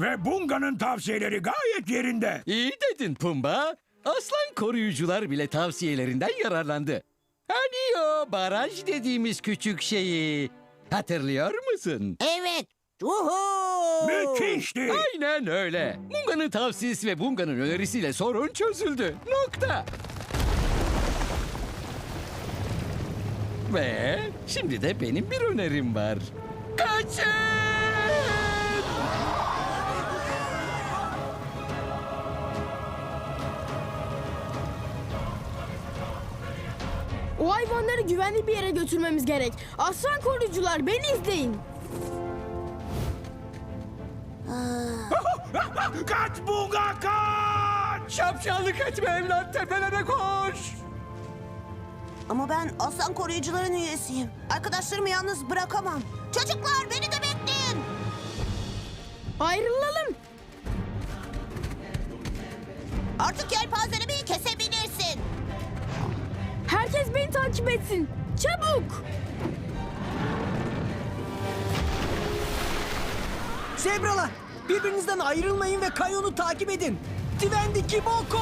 Ve Bunga'nın tavsiyeleri gayet yerinde. İyi dedin Pumba. Aslan koruyucular bile tavsiyelerinden yararlandı. Hani o baraj dediğimiz küçük şeyi hatırlıyor musun? Evet. Uhu. Müthişti. Aynen öyle. Bunga'nın tavsiyesi ve Bunga'nın önerisiyle sorun çözüldü. Nokta. Ve şimdi de benim bir önerim var. Kaçın! O hayvanları güvenli bir yere götürmemiz gerek. Aslan koruyucular beni izleyin. Kaç Bunga kaç! Şapşallık etme evlat tepelere koş! Ama ben aslan koruyucuların üyesiyim. Arkadaşlarımı yalnız bırakamam. Çocuklar beni de bekleyin. Ayrılalım. Artık yelpazelerimi kesebilirsin. Herkes beni takip etsin. Çabuk. Zebralar birbirinizden ayrılmayın ve Kayon'u takip edin. Divendiki Boko!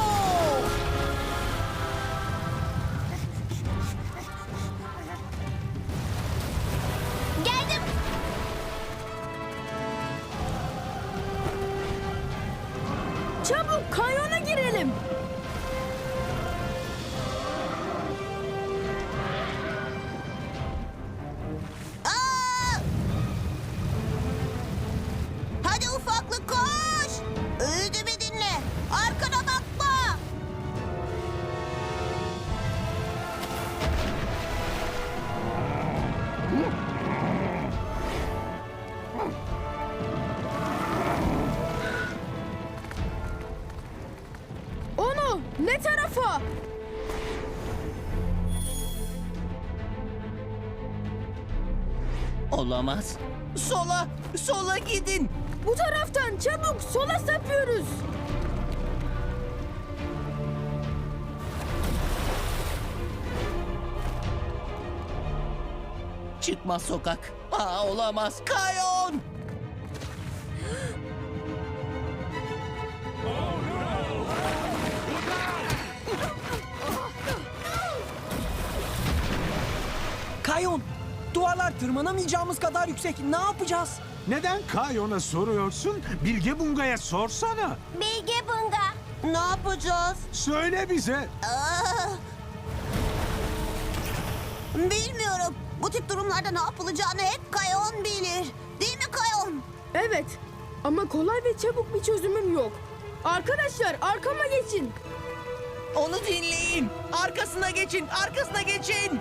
Geldim. Çabuk kayona girelim. Ne tarafa? Olamaz. Sola, sola gidin. Bu taraftan çabuk sola sapıyoruz. Çıkmaz sokak. Aa olamaz. Kayon! Kayon, duvarlar tırmanamayacağımız kadar yüksek. Ne yapacağız? Neden Kayon'a soruyorsun? Bilge Bunga'ya sorsana. Bilge Bunga. Ne yapacağız? Söyle bize. Aa! Bilmiyorum. Bu tip durumlarda ne yapılacağını hep Kayon bilir. Değil mi Kayon? Evet ama kolay ve çabuk bir çözümüm yok. Arkadaşlar arkama geçin. Onu dinleyin. Arkasına geçin, arkasına geçin.